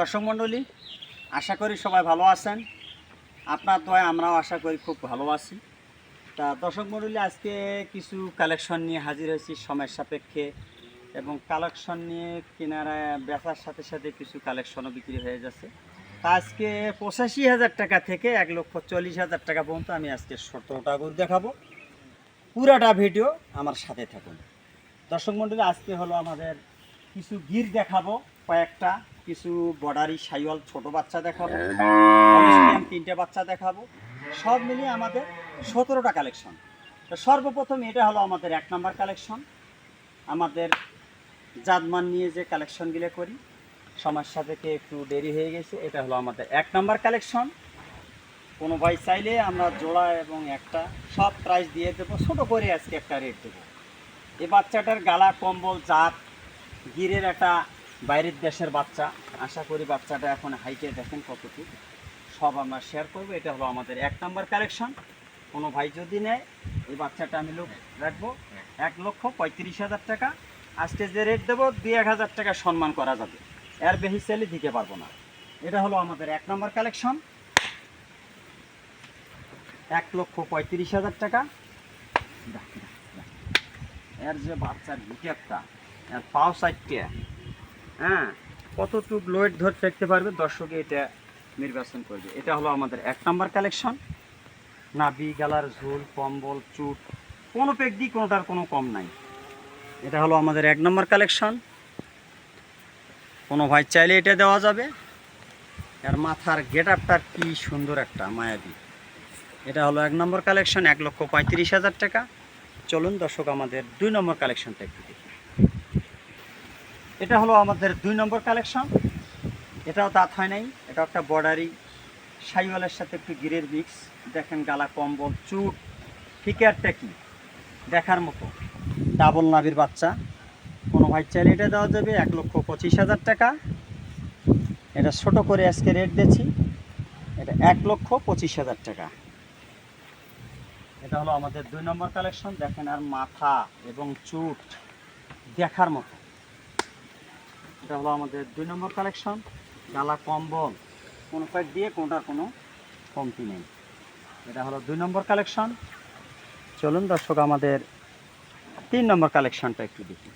দর্শক মণ্ডলী, আশা করি সবাই ভালো আছেন। আপনার দয় আমরাও আশা করি খুব ভালো আছি। তা দর্শক মণ্ডলী, আজকে কিছু কালেকশন নিয়ে হাজির হয়েছি সময়ের সাপেক্ষে এবং কালেকশন নিয়ে কেনারা বেচার সাথে সাথে কিছু কালেকশনও বিক্রি হয়ে যাচ্ছে। তা আজকে পঁচাশি হাজার টাকা থেকে এক লক্ষ চল্লিশ হাজার টাকা পর্যন্ত আমি আজকে সতেরোটা গরু দেখাবো। পুরাটা ভিডিও আমার সাথে থাকুন। দর্শক মণ্ডলী, আজকে হলো আমাদের কিছু গির দেখাবো কয়েকটা। কিছু বর্ডারি সাইওয়াল ছোট বাচ্চা দেখাবো তিনটে বাচ্চা দেখাবো সব মিলিয়ে আমাদের সতেরোটা কালেকশন তো সর্বপ্রথম এটা হলো আমাদের এক নম্বর কালেকশন আমাদের জাতমান নিয়ে যে কালেকশনগুলো করি সমস্যা থেকে একটু দেরি হয়ে গেছে এটা হলো আমাদের এক নম্বর কালেকশন কোনো ভাই চাইলে আমরা জোড়া এবং একটা সব প্রাইস দিয়ে দেবো ছোটো করে আজকে একটা রেট দেবো। এই বাচ্চাটার গালা কম্বল জাত গিরের একটা বাইরের দেশের বাচ্চা, আশা করি বাচ্চাটা এখন হাইটে দেখেন কতটুকু। সব আমরা শেয়ার করব, এটা হলো আমাদের এক নাম্বার কালেকশন কোনো ভাই যদি নেয়, এই বাচ্চাটা আমি লোক রাখব। এক লক্ষ পঁয়ত্রিশ হাজার টাকা। আজকে যে রেট দেবো, দুই এক হাজার টাকা সম্মান করা যাবে। এর বেশি সেলে দিতে পারব না। এটা হলো আমাদের এক নম্বর কালেকশন এক লক্ষ পঁয়ত্রিশ হাজার টাকা। এর যে বাচ্চার হিটারটা এর পাও সাইডটা হ্যাঁ। কতটুক লোয়েট ধরে দেখতে পারবে দর্শকে এটা নির্বাচন করবে। এটা হলো আমাদের এক নম্বর কালেকশন নাবি গালার ঝোল, কম্বল, চুট, কোনো পেক কোনোটার কোনো কম নাই। এটা হলো আমাদের এক নম্বর কালেকশন কোনো ভাই চাইলে এটা দেওয়া যাবে। আর মাথার গেট আপটার কি সুন্দর একটা, মায়াবী। এটা হলো এক নম্বর কালেকশন এক লক্ষ পঁয়ত্রিশ হাজার টাকা। চলুন দর্শক, আমাদের দুই নম্বর কালেকশনটা একটু দেখি এটা হলো আমাদের দুই নম্বর কালেকশন। এটাও দাঁত হয় নাই এটা একটা বর্ডারি। সাইওয়ালের সাথে একটু গিরের মিক্স দেখেন গালা কম্বল, চুট ফিকারটা কি দেখার মতো। ডাবল নাভির বাচ্চা। কোনো ভাই চাইলে এটা দেওয়া যাবে, এক লক্ষ পঁচিশ হাজার টাকা। এটা ছোট করে আজকে রেট দিচ্ছি এটা এক লক্ষ পঁচিশ হাজার টাকা। এটা হলো আমাদের দুই নম্বর কালেকশন। দেখেন আর মাথা এবং চুট, দেখার মতো। এটা হলো আমাদের দুই নম্বর কালেকশন গালা কম্বল। কোনো প্যাক দিয়ে কোনটার কোনো কমতি নেই। এটা হলো দুই নম্বর কালেকশন চলুন দর্শক, আমাদের তিন নম্বর কালেকশনটা একটু দেখি।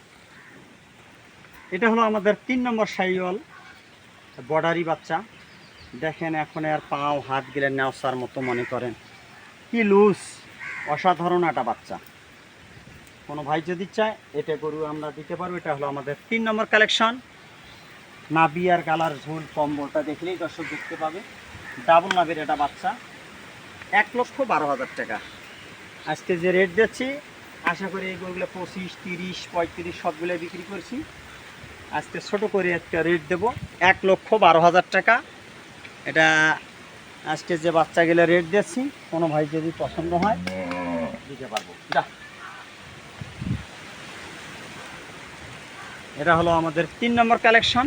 এটা হলো আমাদের তিন নম্বর সাইওয়াল বর্ডারি বাচ্চা। দেখেন, এখন আর পাও, হাত গেলে নেওসার মতো মনে করেন। কি লুজ অসাধারণ একটা বাচ্চা। কোনো ভাই যদি চায়, এটা গরু আমরা দিতে পারব। এটা হলো আমাদের তিন নম্বর কালেকশন নাবি আর গালার ঝোল কম্বলটা দেখলেই দর্শক দেখতে পাবে। ডাবল নাবির এটা বাচ্চা। এক লক্ষ বারো হাজার টাকা। আজকে যে রেট দিচ্ছি, আশা করি এই গরুগুলো পঁচিশ, তিরিশ, পঁয়ত্রিশ সবগুলো বিক্রি করছি। আজকে ছোট করে একটা রেট দেবো, এক লক্ষ বারো হাজার টাকা। এটা আজকে যে বাচ্চাগুলো রেট দিচ্ছি, কোনো ভাই যদি পছন্দ হয়, দিতে পারব। যা। এটা হলো আমাদের তিন নম্বর কালেকশন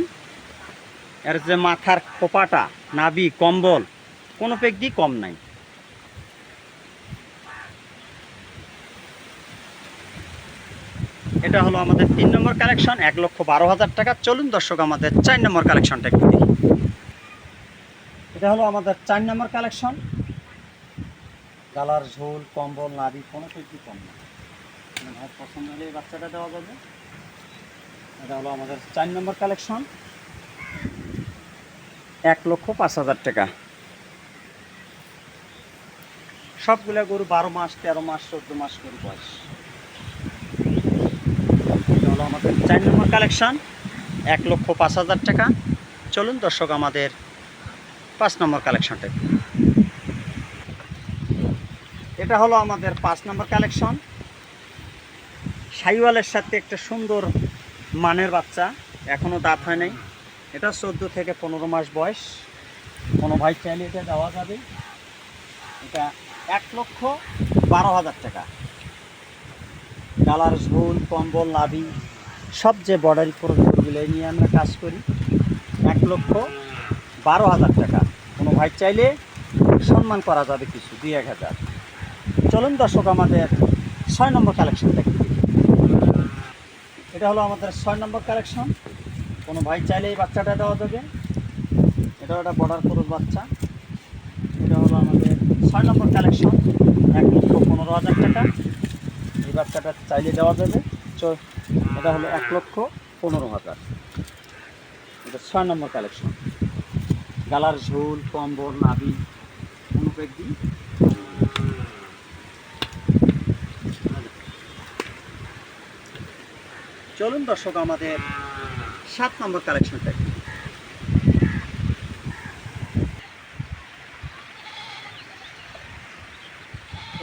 এর যে মাথার খোপাটা নাবি কম্বল, কোনো দিয়ে কম নাই। এটা হলো আমাদের তিন নম্বর কালেকশন, এক লক্ষ বারো হাজার টাকা। চলুন দর্শক, আমাদের চার নম্বর কালেকশনটা একটু দেখি। এটা হলো আমাদের চার নম্বর কালেকশন। গালার ঝোল, কম্বল নাবি কোনো কিছু কম না মানে পছন্দ হলে এই বাচ্চাটা দেওয়া যাবে। এটা হলো আমাদের চার নম্বর কালেকশন। এক লক্ষ পাঁচ হাজার টাকা। সবগুলো গরু বারো মাস, তেরো মাস, চোদ্দ মাস গরু বয়স। হলো আমাদের চার নম্বর কালেকশন এক লক্ষ পাঁচ হাজার টাকা। চলুন দর্শক, আমাদের পাঁচ নম্বর কালেকশনটা এটা হলো আমাদের পাঁচ নম্বর কালেকশন সাইওয়ালের সাথে একটা সুন্দর মানের বাচ্চা এখনও দাঁত হয় নাই। এটা চোদ্দ থেকে পনেরো মাস বয়স। কোনো ভাই চাইলে এটা দেওয়া যাবে। এটা এক লক্ষ বারো হাজার টাকা। কালার, ঝোল, কম্বল নাভি সব যে বর্ডারি প্রোডাক্টগুলো নিয়ে আমরা কাজ করি। এক লক্ষ বারো হাজার টাকা। কোনো ভাই চাইলে সম্মান করা যাবে কিছু, দুই এক হাজার। চলুন দর্শক, আমাদের ছয় নম্বর কালেকশনটা একটু দেখি। এটা হলো আমাদের ছয় নম্বর কালেকশন। কোনো ভাই চাইলে এই বাচ্চাটা দেওয়া যাবে এটা একটা বর্ডার ক্রস বাচ্চা। এটা হলো আমাদের ছয় নম্বর কালেকশন এক লক্ষ পনেরো হাজার টাকা। এই বাচ্চাটা চাইলে দেওয়া যাবে। এটা হলো এক লক্ষ পনেরো হাজার। এটা ছয় নম্বর কালেকশন গালার ঝোল, কম্বল নাবি অনুপেক চলুন দর্শক, আমাদের সাত নম্বর কালেকশনটা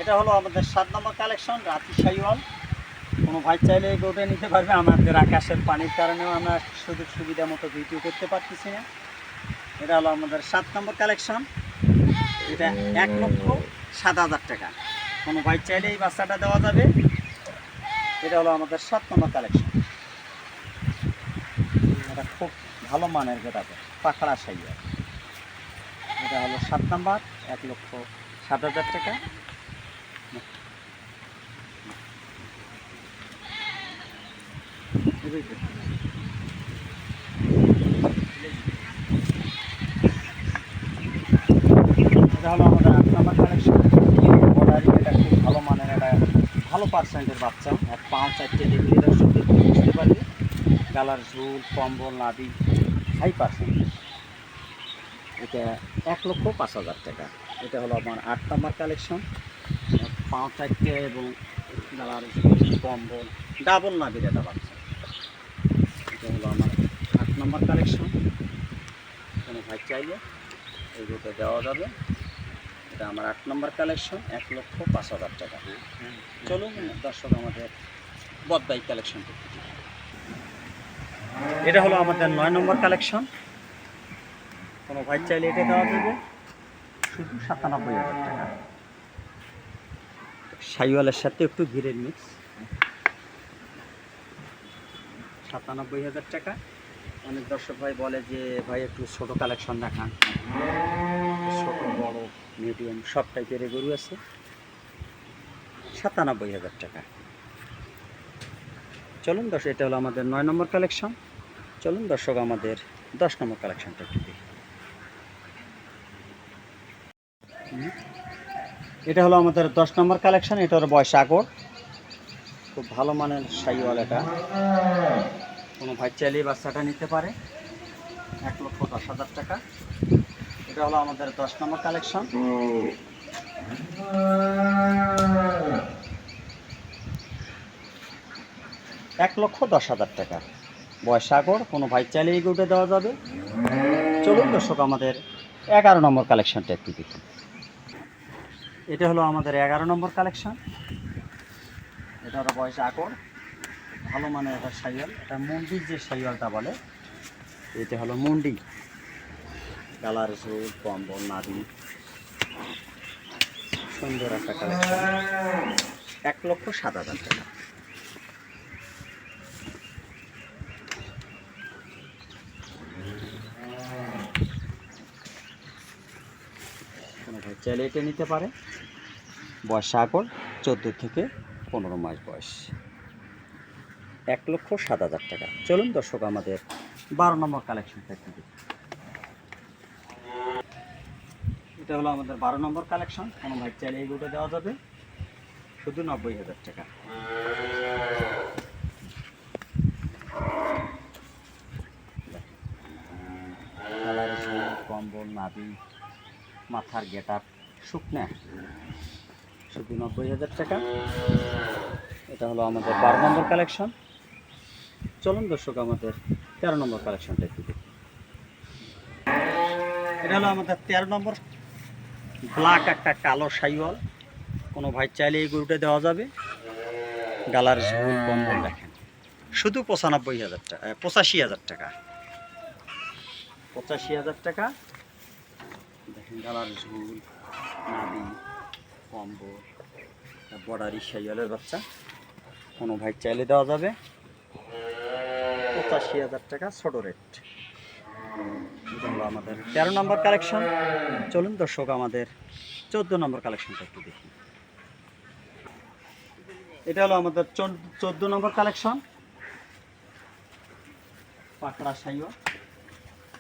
এটা হলো আমাদের সাত নম্বর কালেকশন রাতি সাইওয়াল। কোনো ভাই চাইলে গরুটা নিতে পারবে, আমাদের আকাশের পানির কারণেও আমরা সুযোগ সুবিধা মতো ভিডিও করতে পারতেছি না। এটা হলো আমাদের সাত নম্বর কালেকশন এটা এক লক্ষ সাত হাজার টাকা। কোনো ভাই চাইলে এই বাচ্চাটা দেওয়া যাবে। এটা হলো আমাদের সাত নম্বর কালেকশন এটা খুব ভালো মানের যেটাতে পাকড়া সাইয়ার এটা হলো সাত নাম্বার, এক লক্ষ সাত হাজার টাকা। এটা হলো খুব ভালো মানের একটা ভালো পার্সেন্টের বাচ্চা। এক পাঁচ চারটে ডিগ্রি দর্শক দেখে বুঝতে পারবে গালার ঝুল কম্বল নাবি হাই পার্সেন্ট এটা এক লক্ষ পাঁচ হাজার টাকা। এটা হলো আমার আট নাম্বার কালেকশন পাঁচ চারটে এবং গালার ঝুল কম্বল ডাবল নাবির এটা বাচ্চা এটা হলো আমার আট নাম্বার কালেকশন কোনো ভাই চাইলে এইগুলোতে দেওয়া যাবে। এটা আমার আট নম্বর কালেকশন এক লক্ষ পাঁচ হাজার টাকা। চলুন দর্শক আমাদের বদবাই কালেকশন এটা হলো আমাদের নয় নম্বর কালেকশন। কোনো ভাই চাইলে এটা দেওয়া যাবে। শুধু সাতানব্বই হাজার টাকা। সাইওয়ালের সাথে একটু ঘিরের মিক্স সাতানব্বই হাজার টাকা। অনেক দর্শক ভাই বলে যে, ভাই, একটু ছোট কালেকশন দেখান। ছোট, বড় মিডিয়াম সব টাইপের গরু আছে। সাতানব্বই হাজার টাকা। চলুন দর্শক, এটা হলো আমাদের নয় নম্বর কালেকশন। চলুন দর্শক, আমাদের দশ নম্বর কালেকশনটা একটু দেখি। এটা হলো আমাদের দশ নম্বর কালেকশন এটা হলো বয়স আগর। খুব ভালো মানের সাইওয়াল এটা। কোনো ভাই চাইলে বাচ্চাটা নিতে পারে। এক লক্ষ দশ হাজার টাকা। এটা হলো আমাদের দশ নম্বর কালেকশন এক লক্ষ দশ হাজার টাকা। বয়স সাগর, কোনো ভাই চাইলে এই দেওয়া যাবে। চলুন দর্শক, আমাদের এগারো নম্বর কালেকশনটা একটু দেখি। এটা হলো আমাদের এগারো নম্বর কালেকশন এটা হলো বয়স আগর ভালো মানে একটা সাইয়াল। এটা মন্ডির যে সাইয়ালটা বলে, এটা হলো মন্ডি। কালার ঝোল কম্বল নাদি সুন্দর একটা কালেকশন এক লক্ষ সাত হাজার টাকা। চাইলে এটা নিতে পারে। বয়স আগর চোদ্দ থেকে পনেরো মাস বয়স। এক লক্ষ সাত হাজার টাকা। চলুন দর্শক, আমাদের বারো নম্বর কালেকশনটা একটু। এটা হলো আমাদের বারো নম্বর কালেকশন কোনো ভাই চাইলে গরুটা দেওয়া যাবে। শুধু নব্বই হাজার টাকা। কম্বল নাবি মাথার গেট আপ শুকনা। শুধু নব্বই হাজার টাকা। এটা হলো আমাদের বারো নম্বর কালেকশন চলুন দর্শক, আমাদের তেরো নম্বর কালেকশনটা একটু এটা হলো আমাদের তেরো নম্বর ব্ল্যাক একটা কালো সাইওয়াল। কোনো ভাই চাইলে এই গরুটা দেওয়া যাবে। গালার ঝুল কম্বল দেখেন। শুধু পঁচানব্বই হাজার টাকা পঁচাশি হাজার টাকা। পঁচাশি হাজার টাকা। দেখেন গালার ঝোল। নাবি, কম্বল বর্ডারি সাইয়ালের বাচ্চা। কোনো ভাই চাইলে দেওয়া যাবে। পঁচাশি হাজার টাকা ছোটো রেট আমাদের তেরো নম্বর কালেকশন চলুন দর্শক, আমাদের চোদ্দ নম্বর কালেকশনটা একটু দেখি। এটা হলো আমাদের চোদ্দ নম্বর কালেকশন পাকড়া সাইও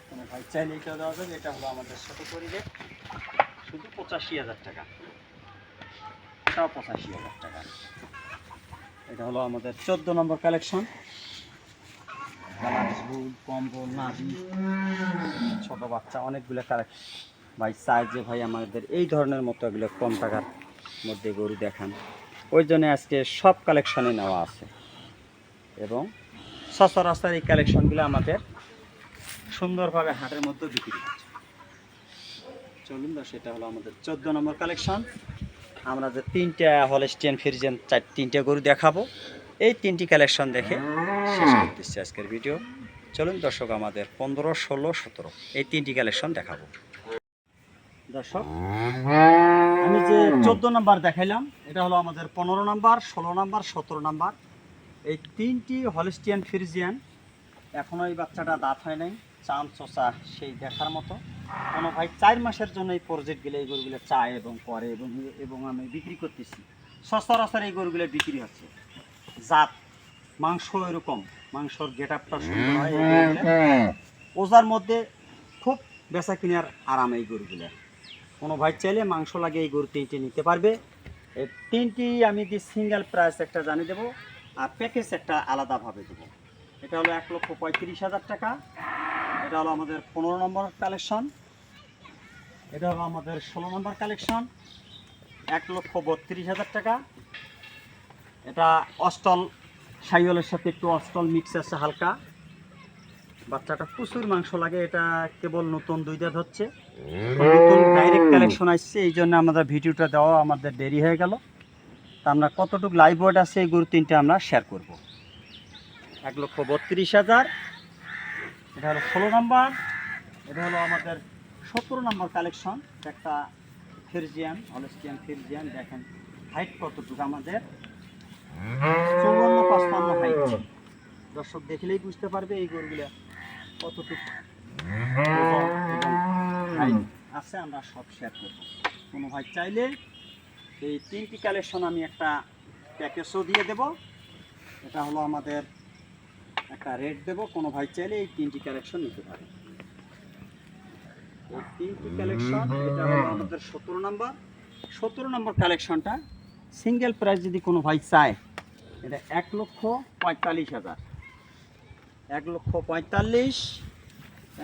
কোনো ভাই চাইলে এটা দেওয়া যাবে। এটা হলো আমাদের ছোট পরিবেশ শুধু পঁচাশি হাজার টাকা। এটাও পঁচাশি হাজার টাকা। এটা হলো আমাদের চোদ্দ নম্বর কালেকশন কম্বল, নাভি, ছোট বাচ্চা, অনেকগুলো কালেকশন ভাই চাই যে ভাই আমাদের এই ধরনের মতো এগুলো কম টাকার মধ্যে গরু দেখান। ওই জন্য আজকে সব কালেকশনে নেওয়া আছে। এবং সচরাচর এই কালেকশনগুলো আমাদের সুন্দরভাবে হাটের মধ্যে বিক্রি হচ্ছে। চলুন সেটা হলো আমাদের চোদ্দ নম্বর কালেকশন আমরা যে তিনটা হলস্টিয়ান ফিরজেন চার, তিনটা গরু দেখাবো। এই তিনটি কালেকশন দেখে শেষ করতেছি আজকের ভিডিও চলুন দর্শক, আমাদের পনেরো, ষোলো, সতেরো, এই তিনটি কালেকশন দেখাবো। দর্শক, আমি যে চোদ্দ নাম্বার দেখাইলাম, এটা হলো আমাদের পনেরো নাম্বার, ষোলো নাম্বার, সতেরো নাম্বার। এই তিনটি হলিস্টিয়ান ফ্রিজিয়ান এখনও এই বাচ্চাটা দাঁত হয় নাই চাম চোষা সেই দেখার মতো। কোনো ভাই চার মাসের জন্য এই প্রজেক্টগুলো এই গরুগুলো চায় এবং করে এবং এবং আমি বিক্রি করতেছি। সচরাচর এই গরুগুলো বিক্রি হচ্ছে। জাত মাংস এরকম। মাংসর গেট আপটা সুন্দর হয় ওজার মধ্যে খুব বেচা কিনার আরাম এই গরুগুলো। কোনো ভাই চাইলে মাংস লাগে এই গরু তিনটে নিতে পারবে। এই তিনটি আমি দি সিঙ্গেল প্রাইস একটা জানিয়ে দেবো আর প্যাকেজ একটা আলাদাভাবে দেবো। এটা হলো এক লক্ষ পঁয়ত্রিশ হাজার টাকা। এটা হলো আমাদের পনেরো নম্বর কালেকশন এটা হলো আমাদের ষোলো নম্বর কালেকশন, এক লক্ষ বত্রিশ হাজার টাকা। এটা অস্টল সাইওয়ালের সাথে একটু অস্টল মিক্স আছে হালকা। বাচ্চাটা প্রচুর মাংস লাগে, এটা কেবল নতুন দুই দাঁত হচ্ছে। নতুন ডাইরেক্ট কালেকশন আসছে, এই জন্য আমাদের ভিডিওটা দেওয়া আমাদের দেরি হয়ে গেল। তা আমরা কতটুকু লাইভ ওয়েট আছে, এই গরু তিনটে আমরা শেয়ার করব। এক লক্ষ বত্রিশ হাজার, এটা হলো ষোলো নম্বর, এটা হলো আমাদের সতেরো নম্বর কালেকশন একটা ফিরজিয়ান হলস্টিয়ান ফিরজিয়ান দেখেন হাইট কতটুকু আমাদের? চৌবন্ন পঁচপান্ন হাইট দর্শক দেখলেই বুঝতে পারবে এই গরুগুলো কতটুকু আছে, আমরা সব শেয়ার করব। কোনো ভাই চাইলে এই তিনটি কালেকশন আমি একটা প্যাকেজও দিয়ে দেব। এটা হলো আমাদের একটা রেট দেব, কোনো ভাই চাইলে এই তিনটি কালেকশন নিতে পারে এই তিনটি কালেকশন এটা হলো আমাদের সতেরো নম্বর সতেরো নম্বর কালেকশনটা সিঙ্গেল প্রাইস যদি কোনো ভাই চায় এটা এক লক্ষ পঁয়তাল্লিশ হাজার। এক লক্ষ পঁয়তাল্লিশ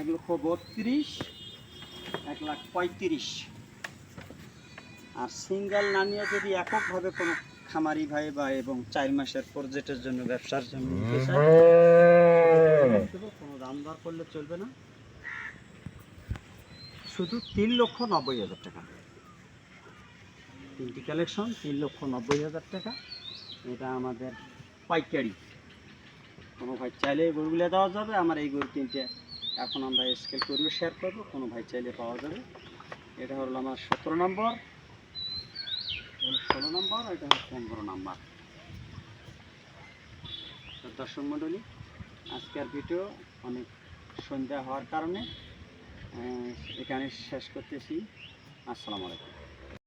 এক লক্ষ বত্রিশ এক লাখ পঁয়ত্রিশ। আর সিঙ্গেল না নিয়ে যদি এককভাবে কোনো খামারি ভাই বা এবং চার মাসের প্রজেক্টের জন্য ব্যবসার জন্য কোনো দাম দর করলে চলবে না। শুধু তিন লক্ষ নব্বই হাজার টাকা। তিনটি কালেকশন তিন লক্ষ নব্বই হাজার টাকা। এটা আমাদের পাইকারি। কোনো ভাই চাইলে এই গরুগুলো দেওয়া যাবে, আমার এই গরু তিনটে এখন আমরা স্কেল করিও শেয়ার করব, কোনো ভাই চাইলে পাওয়া যাবে। এটা হলো আমার সতেরো নম্বর। ষোলো নম্বর, এটা হলো পনেরো নম্বর। দর্শক মণ্ডলী, আজকের ভিডিও অনেক সন্ধ্যা হওয়ার কারণে এখানে শেষ করতেছি। আসসালামু আলাইকুম।